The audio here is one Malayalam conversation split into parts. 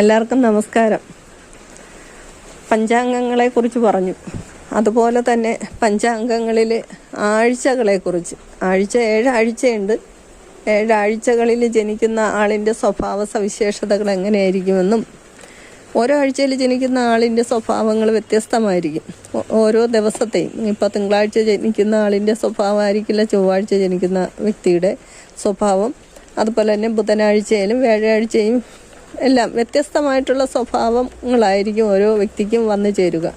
എല്ലാവർക്കും നമസ്കാരം. പഞ്ചാംഗങ്ങളെ കുറിച്ച് പറഞ്ഞു. അതുപോലെ തന്നെ പഞ്ചാംഗങ്ങളിൽ ആഴ്ചകളെക്കുറിച്ച് ആഴ്ച ഏഴാഴ്ചയുണ്ട്. ഏഴാഴ്ചകളിൽ ജനിക്കുന്ന ആളിന്റെ സ്വഭാവ സവിശേഷതകൾ എങ്ങനെയായിരിക്കുമെന്നും ഓരോ ആഴ്ചയിൽ ജനിക്കുന്ന ആളിന്റെ സ്വഭാവങ്ങൾ വ്യത്യസ്തമായിരിക്കും. ഓരോ ദിവസത്തെയും ഇപ്പോൾ തിങ്കളാഴ്ച ജനിക്കുന്ന ആളിന്റെ സ്വഭാവമായിരിക്കില്ല ചൊവ്വാഴ്ച ജനിക്കുന്ന വ്യക്തിയുടെ സ്വഭാവം. അതുപോലെ തന്നെ ബുധനാഴ്ചയിലും വ്യാഴാഴ്ചയും എല്ലാം വ്യത്യസ്തമായിട്ടുള്ള സ്വഭാവങ്ങളായിരിക്കും ഓരോ വ്യക്തിക്കും വന്നു ചേരുക.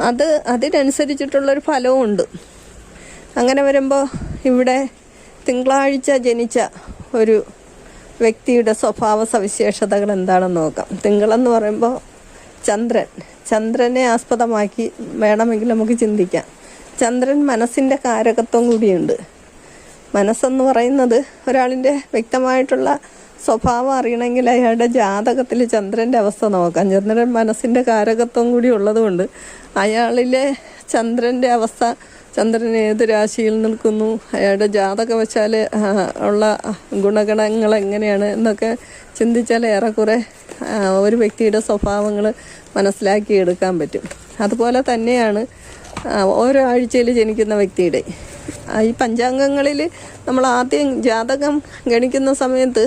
അത് അതിനനുസരിച്ചിട്ടുള്ളൊരു ഫലവും ഉണ്ട്. അങ്ങനെ വരുമ്പോൾ ഇവിടെ തിങ്കളാഴ്ച ജനിച്ച ഒരു വ്യക്തിയുടെ സ്വഭാവ സവിശേഷതകൾ എന്താണെന്ന് നോക്കാം. തിങ്കളെന്ന് പറയുമ്പോൾ ചന്ദ്രൻ. ചന്ദ്രനെ ആസ്പദമാക്കി വേണമെങ്കിൽ നമുക്ക് ചിന്തിക്കാം. ചന്ദ്രൻ മനസ്സിന്റെ കാരകത്വം കൂടിയുണ്ട്. മനസ്സെന്ന് പറയുന്നത് ഒരാളിന്റെ വ്യക്തമായിട്ടുള്ള സ്വഭാവം അറിയണമെങ്കിൽ അയാളുടെ ജാതകത്തിൽ ചന്ദ്രന്റെ അവസ്ഥ നോക്കാം. ചന്ദ്രൻ മനസ്സിന്റെ കാരകത്വം കൂടി ഉള്ളതുകൊണ്ട് അയാളിലെ ചന്ദ്രന്റെ അവസ്ഥ ചന്ദ്രൻ ഏത് രാശിയിൽ നിൽക്കുന്നു അയാളുടെ ജാതകവശാൽ വച്ചാൽ ഉള്ള ഗുണഗണങ്ങൾ എങ്ങനെയാണ് എന്നൊക്കെ ചിന്തിച്ചാൽ ഏറെക്കുറെ ഒരു വ്യക്തിയുടെ സ്വഭാവങ്ങൾ മനസ്സിലാക്കിയെടുക്കാൻ പറ്റും. അതുപോലെ തന്നെയാണ് ഓരോ ആഴ്ചയിൽ ജനിക്കുന്ന വ്യക്തിയുടെ ഈ പഞ്ചാംഗങ്ങളിൽ നമ്മൾ ആദ്യം ജാതകം ഗണിക്കുന്ന സമയത്ത്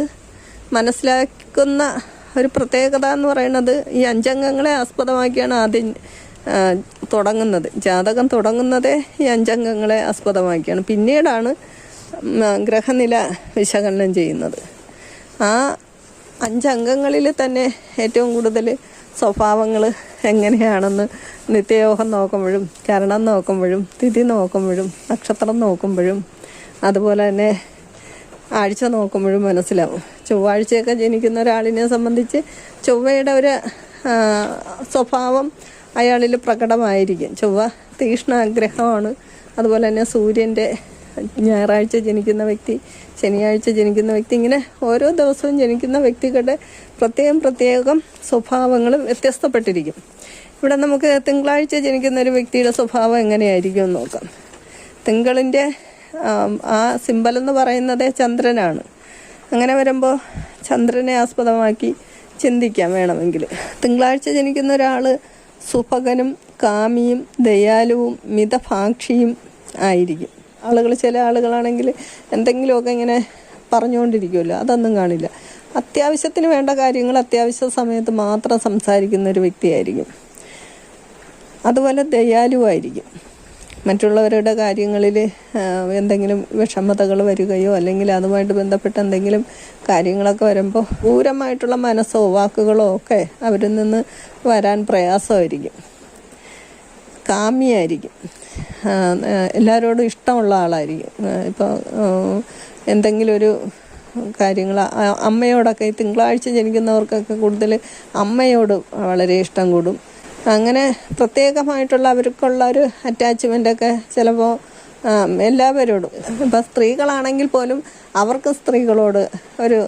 മനസ്സിലാക്കുന്ന ഒരു പ്രത്യേകത എന്ന് പറയുന്നത് ഈ അഞ്ചംഗങ്ങളെ ആസ്പദമാക്കിയാണ് ആദ്യം തുടങ്ങുന്നത്. ജാതകം തുടങ്ങുന്നതേ ഈ അഞ്ചംഗങ്ങളെ ആസ്പദമാക്കിയാണ്. പിന്നീടാണ് ഗ്രഹനില വിശകലനം ചെയ്യുന്നത്. ആ അഞ്ചംഗങ്ങളിൽ തന്നെ ഏറ്റവും കൂടുതൽ സ്വഭാവങ്ങൾ എങ്ങനെയാണെന്ന് നിത്യയോഗം നോക്കുമ്പോഴും കരണം നോക്കുമ്പോഴും തിഥി നോക്കുമ്പോഴും നക്ഷത്രം നോക്കുമ്പോഴും അതുപോലെ തന്നെ ആഴ്ച നോക്കുമ്പോഴും മനസ്സിലാവും. ചൊവ്വാഴ്ചയൊക്കെ ജനിക്കുന്ന ഒരാളിനെ സംബന്ധിച്ച് ചൊവ്വയുടെ ഒരു സ്വഭാവം അയാളിൽ പ്രകടമായിരിക്കും. ചൊവ്വ തീക്ഷ്ണാഗ്രഹമാണ് അതുപോലെ തന്നെ സൂര്യന്റെ ഞായറാഴ്ച ജനിക്കുന്ന വ്യക്തി ശനിയാഴ്ച ജനിക്കുന്ന വ്യക്തി ഇങ്ങനെ ഓരോ ദിവസവും ജനിക്കുന്ന വ്യക്തികളുടെ പ്രത്യേകം പ്രത്യേകം സ്വഭാവങ്ങളും വ്യത്യസ്തപ്പെട്ടിരിക്കും. ഇവിടെ നമുക്ക് തിങ്കളാഴ്ച ജനിക്കുന്ന ഒരു വ്യക്തിയുടെ സ്വഭാവം എങ്ങനെയായിരിക്കും എന്ന് നോക്കാം. തിങ്കളിന്റെ ആ സിമ്പൽ എന്ന് പറയുന്നത് ചന്ദ്രനാണ്. അങ്ങനെ വരുമ്പോൾ ചന്ദ്രനെ ആസ്പദമാക്കി ചിന്തിക്കാം വേണമെങ്കിൽ. തിങ്കളാഴ്ച ജനിക്കുന്ന ഒരാൾ സുഭകനും കാമിയും ദയാലുവും മിതഭാക്ഷിയും ആയിരിക്കും. ആളുകൾ ചില ആളുകളാണെങ്കിൽ എന്തെങ്കിലുമൊക്കെ ഇങ്ങനെ പറഞ്ഞുകൊണ്ടിരിക്കുമല്ലോ അതൊന്നും കാണില്ല. അത്യാവശ്യത്തിന് വേണ്ട കാര്യങ്ങൾ അത്യാവശ്യ സമയത്ത് മാത്രം സംസാരിക്കുന്ന ഒരു വ്യക്തിയായിരിക്കും. അതുപോലെ ദയാലുവായിരിക്കും മറ്റുള്ളവരുടെ കാര്യങ്ങളിൽ എന്തെങ്കിലും വിഷമതകൾ വരികയോ അല്ലെങ്കിൽ അതുമായിട്ട് ബന്ധപ്പെട്ട എന്തെങ്കിലും കാര്യങ്ങളൊക്കെ വരുമ്പോൾ ക്രൂരമായിട്ടുള്ള മനസ്സോ വാക്കുകളോ ഒക്കെ അവരിൽ നിന്ന് വരാൻ പ്രയാസമായിരിക്കും. കാമ്യായിരിക്കും. എല്ലാവരോടും ഇഷ്ടമുള്ള ആളായിരിക്കും. ഇപ്പോൾ എന്തെങ്കിലും ഒരു കാര്യങ്ങൾ അമ്മയോടൊക്കെ ഈ തിങ്കളാഴ്ച ജനിക്കുന്നവർക്കൊക്കെ കൂടുതൽ അമ്മയോട് വളരെ ഇഷ്ടം കൂടും. അങ്ങനെ പ്രത്യേകമായിട്ടുള്ള അവർക്കുള്ള ഒരു അറ്റാച്ച്മെന്റൊക്കെ ചിലപ്പോൾ എല്ലാവരോടും. ഇപ്പം സ്ത്രീകളാണെങ്കിൽ പോലും അവർക്ക് സ്ത്രീകളോട് ഒരു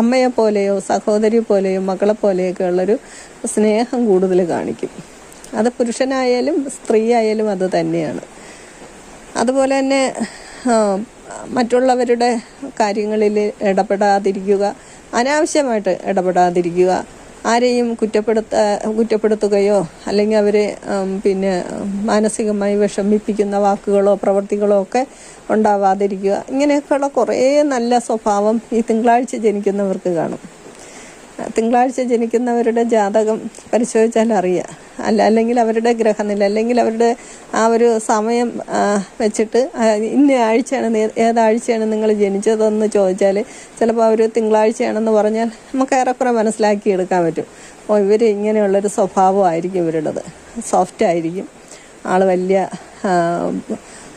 അമ്മയെ പോലെയോ സഹോദരി പോലെയോ മകളെ പോലെയൊക്കെ ഉള്ളൊരു സ്നേഹം കൂടുതൽ കാണിക്കും. അത് പുരുഷനായാലും സ്ത്രീ ആയാലും അത് തന്നെയാണ്. അതുപോലെ തന്നെ മറ്റുള്ളവരുടെ കാര്യങ്ങളിൽ ഇടപെടാതിരിക്കുക അനാവശ്യമായിട്ട് ഇടപെടാതിരിക്കുക ആരെയും കുറ്റപ്പെടുത്ത കുറ്റപ്പെടുത്തുകയോ അല്ലെങ്കിൽ അവരെ പിന്നെ മാനസികമായി വിഷമിപ്പിക്കുന്ന വാക്കുകളോ പ്രവൃത്തികളോ ഒക്കെ ഉണ്ടാവാതിരിക്കുക. ഇങ്ങനെയൊക്കെയുള്ള കുറേ നല്ല സ്വഭാവം ഈ തിങ്കളാഴ്ച ജനിക്കുന്നവർക്ക് കാണും. തിങ്കളാഴ്ച ജനിക്കുന്നവരുടെ ജാതകം പരിശോധിച്ചാൽ അറിയാം. അല്ല അല്ലെങ്കിൽ അവരുടെ ഗ്രഹനില അല്ലെങ്കിൽ അവരുടെ ആ ഒരു സമയം വെച്ചിട്ട് ഇന്ന ആഴ്ചയാണ് ഏതാഴ്ചയാണ് നിങ്ങൾ ജനിച്ചതെന്ന് ചോദിച്ചാൽ ചിലപ്പോൾ അവർ തിങ്കളാഴ്ചയാണെന്ന് പറഞ്ഞാൽ നമുക്ക് ഏറെക്കുറെ മനസ്സിലാക്കി എടുക്കാൻ പറ്റും. ഓ ഇവർ ഇങ്ങനെയുള്ളൊരു സ്വഭാവമായിരിക്കും ഇവരുടേത്. സോഫ്റ്റ് ആയിരിക്കും. ആൾ വലിയ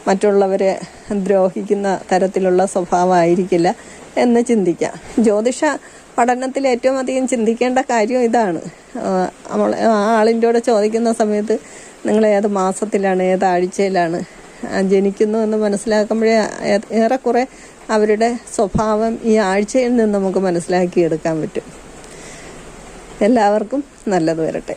മറ്റുള്ളവരെ ദ്രോഹിക്കുന്ന തരത്തിലുള്ള സ്വഭാവമായിരിക്കില്ല എന്ന് ചിന്തിക്കാം. ജ്യോതിഷ പഠനത്തിൽ ഏറ്റവും അധികം ചിന്തിക്കേണ്ട കാര്യം ഇതാണ്. ആ, ആളിന്റെ കൂടെ ചോദിക്കുന്ന സമയത്ത് നിങ്ങൾ ഏത് മാസത്തിലാണ് ഏത് ആഴ്ചയിലാണ് ജനിക്കുന്നു എന്ന് മനസ്സിലാക്കുമ്പോഴേ ഏറെക്കുറെ അവരുടെ സ്വഭാവം ഈ ആഴ്ചയിൽ നിന്ന് നമുക്ക് മനസ്സിലാക്കിയെടുക്കാൻ പറ്റും. എല്ലാവർക്കും നല്ലത് വരട്ടെ.